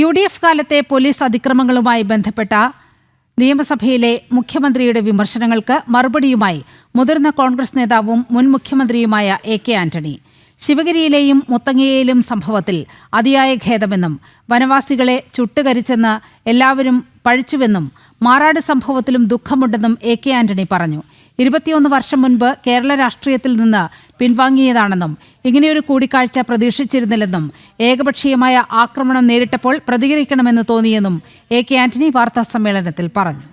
U D F കാലത്തെ police അതിക്രമങ്ങളുമായി ബന്ധപ്പെട്ട നിയമസഭയിലെ മുഖ്യമന്ത്രിയുടെ വിമർശനങ്ങൾക്ക് മറുപടിയുമായി മുതിർന്ന കോൺഗ്രസ് നേതാവും മുൻ മുഖ്യമന്ത്രിയുമായ എ കെ ആന്റണി. ശിവഗിരിയിലെയും മുത്തങ്ങയിലും സംഭവത്തിൽ അതിയായ ഖേദമെന്നും വനവാസികളെ ചുട്ടുകരിച്ചെന്ന് എല്ലാവരും പഴിച്ചുവെന്നും മാറാട് സംഭവത്തിലും ദുഃഖമുണ്ടെന്നും എ കെ ആന്റണി പറഞ്ഞു. ഇരുപത്തിയൊന്ന് വർഷം മുൻപ് കേരള രാഷ്ട്രീയത്തിൽ നിന്ന് പിൻവാങ്ങിയതാണെന്നും ഇങ്ങനെയൊരു കൂടിക്കാഴ്ച പ്രതീക്ഷിച്ചിരുന്നില്ലെന്നും ഏകപക്ഷീയമായ ആക്രമണം നേരിട്ടപ്പോൾ പ്രതികരിക്കണമെന്ന് തോന്നിയെന്നും എ കെ ആന്റണി വാർത്താ സമ്മേളനത്തിൽ പറഞ്ഞു.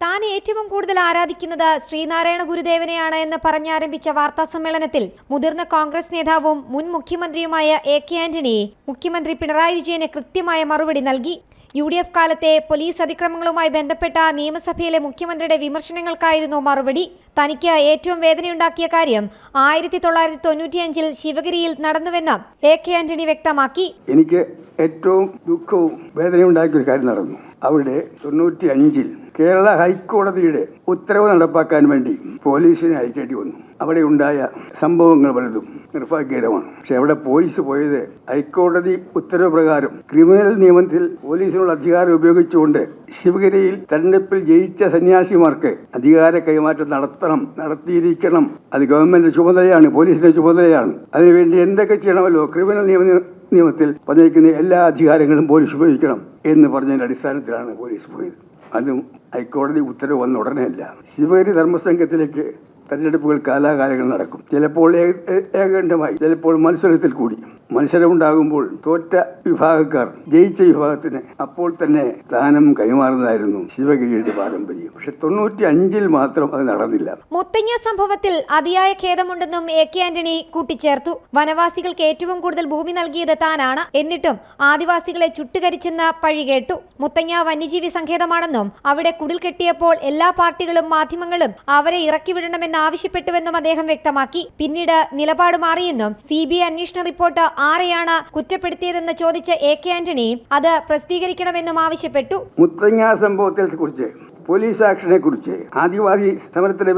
താൻ ഏറ്റവും കൂടുതൽ ആരാധിക്കുന്നത് ശ്രീനാരായണ ഗുരുദേവനെയാണ് എന്ന് പറഞ്ഞാരംഭിച്ച വാർത്താ സമ്മേളനത്തിൽ മുതിർന്ന കോൺഗ്രസ് നേതാവും മുൻ മുഖ്യമന്ത്രിയുമായ എ കെ ആന്റണി മുഖ്യമന്ത്രി പിണറായി വിജയന് കൃത്യമായ മറുപടി നൽകി. യു ഡി എഫ് കാലത്തെ പോലീസ് അതിക്രമങ്ങളുമായി ബന്ധപ്പെട്ട നിയമസഭയിലെ മുഖ്യമന്ത്രിയുടെ വിമർശനങ്ങൾക്കായിരുന്നു മറുപടി. തനിക്ക് ഏറ്റവും വേദനയുണ്ടാക്കിയ കാര്യം ആയിരത്തി തൊള്ളായിരത്തി തൊണ്ണൂറ്റിയഞ്ചിൽ ശിവഗിരിയിൽ നടന്നുവെന്ന് എ കെ ആന്റണി വ്യക്തമാക്കി. എനിക്ക് ഏറ്റവും ദുഃഖവും വേദനയുണ്ടാക്കിയ ഒരു കാര്യം നടന്നു. അവിടെ തൊണ്ണൂറ്റി അഞ്ചിൽ കേരള ഹൈക്കോടതിയുടെ ഉത്തരവ് നടപ്പാക്കാൻ വേണ്ടി പോലീസിനെ അയക്കേണ്ടി വന്നു. അവിടെ ഉണ്ടായ സംഭവങ്ങൾ പലതും നിർഭാഗ്യകരമാണ്. പക്ഷെ അവിടെ പോലീസ് പോയത്? ഹൈക്കോടതി ഉത്തരവ് പ്രകാരം ക്രിമിനൽ നിയമത്തിൽ പോലീസിനുള്ള അധികാരം ഉപയോഗിച്ചുകൊണ്ട് ശിവഗിരിയിൽ തെരഞ്ഞെടുപ്പിൽ ജയിച്ച സന്യാസിമാർക്ക് അധികാര കൈമാറ്റം നടത്തണം നടത്തിയിരിക്കണം. അത് ഗവൺമെന്റ് ചുമതലയാണ് പോലീസിന്റെ ചുമതലയാണ്. അതിനുവേണ്ടി എന്തൊക്കെ ചെയ്യണമല്ലോ? ക്രിമിനൽ നിയമ നിയമത്തിൽ പറഞ്ഞിരിക്കുന്ന എല്ലാ അധികാരങ്ങളും പോലീസ് ഉപയോഗിക്കണം എന്ന് പറഞ്ഞതിന്റെ അടിസ്ഥാനത്തിലാണ് പോലീസ് പോയത്. അതും ഹൈക്കോടതി ഉത്തരവ് വന്ന ഉടനെയല്ല ശിവഗിരി ധർമ്മസംഘത്തിലേക്ക് തെരഞ്ഞെടുപ്പുകൾ കാലാകാലങ്ങൾ നടക്കും. ചിലപ്പോൾ ഏ- ഏ- ഏകണ്ഠമായി ചിലപ്പോൾ മത്സരത്തിൽ കൂടി. മത്സരമുണ്ടാകുമ്പോൾ തോറ്റ വിഭാഗക്കാർ ജയിച്ച വിഭാഗത്തിന് അപ്പോൾ തന്നെ സ്ഥാനം കൈമാറുന്നതായിരുന്നു ശിവഗിരിയുടെ പാരമ്പര്യം. പക്ഷെ തൊണ്ണൂറ്റി അഞ്ചിൽ മാത്രം അത് നടന്നില്ല. മുത്തങ്ങ സംഭവത്തിൽ അതിയായ ഖേദമുണ്ടെന്നും എ കെ ആന്റണി കൂട്ടിച്ചേർത്തു. വനവാസികൾക്ക് ഏറ്റവും കൂടുതൽ ഭൂമി നൽകിയത് താനാണ്. എന്നിട്ടും ആദിവാസികളെ ചുട്ടുകരിച്ചെന്ന പഴി കേട്ടു. മുത്തങ്ങ വന്യജീവി സങ്കേതമാണെന്നും അവിടെ കുടിൽ കെട്ടിയപ്പോൾ എല്ലാ പാർട്ടികളും മാധ്യമങ്ങളും അവരെ ഇറക്കിവിടണമെന്ന് ആവശ്യപ്പെട്ടുവെന്നും അദ്ദേഹം വ്യക്തമാക്കി. പിന്നീട് നിലപാട് മാറിയെന്നും സി ബി ഐ അന്വേഷണ റിപ്പോർട്ട് ആരെയാണ് കുറ്റപ്പെടുത്തിയതെന്ന് ചോദിച്ച എ കെ ആന്റണി അത് പ്രസിദ്ധീകരിക്കണമെന്നും ആവശ്യപ്പെട്ടു. മുത്തങ്ങ സംഭവത്തെ കുറിച്ച് പോലീസ് ആക്ഷനെ കുറിച്ച് ആദിവാസി സമരത്തിന്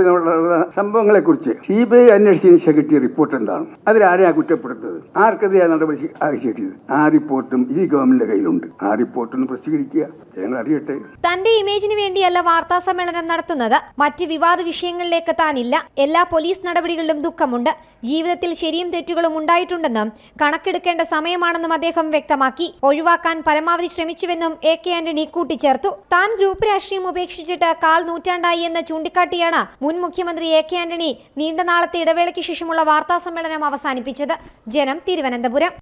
സംഭവങ്ങളെ കുറിച്ച് സി ബി ഐ അന്വേഷിച്ചതിന് ശേഷം കിട്ടിയ റിപ്പോർട്ട് എന്താണ്? അതിലാരെയാണ് കുറ്റപ്പെടുത്തുന്നത് ആർക്കെതിരെ നടപടി ആവശ്യപ്പെട്ടത് ആ റിപ്പോർട്ടും ഈ ഗവൺമെന്റിന്റെ കയ്യിലുണ്ട്. ആ റിപ്പോർട്ടൊന്ന് പ്രസിദ്ധീകരിക്കുക. ജനങ്ങൾ അറിയട്ടെ. തന്റെ ഇമേജിന് വേണ്ടിയല്ല വാർത്താ സമ്മേളനം നടത്തുന്നത്. മറ്റ് വിവാദ വിഷയങ്ങളിലേക്ക് താനില്ല. എല്ലാ പോലീസ് നടപടികളിലും ദുഃഖമുണ്ട്. ജീവിതത്തിൽ ശരിയും തെറ്റുകളും ഉണ്ടായിട്ടുണ്ടെന്നും കണക്കെടുക്കേണ്ട സമയമാണെന്നും അദ്ദേഹം വ്യക്തമാക്കി. ഒഴിവാക്കാൻ പരമാവധി ശ്രമിച്ചുവെന്നും എ കെ ആന്റണി കൂട്ടിച്ചേർത്തു. താൻ ഗ്രൂപ്പ് രാഷ്ട്രീയം ഉപേക്ഷിച്ചിട്ട് കാൽ നൂറ്റാണ്ടായി എന്ന് ചൂണ്ടിക്കാട്ടിയാണ് മുൻ മുഖ്യമന്ത്രി എ കെ ആന്റണി നീണ്ട നാളത്തെ ഇടവേളയ്ക്ക് ശേഷമുള്ള വാർത്താ സമ്മേളനം അവസാനിപ്പിച്ചത്. ജനം തിരുവനന്തപുരം.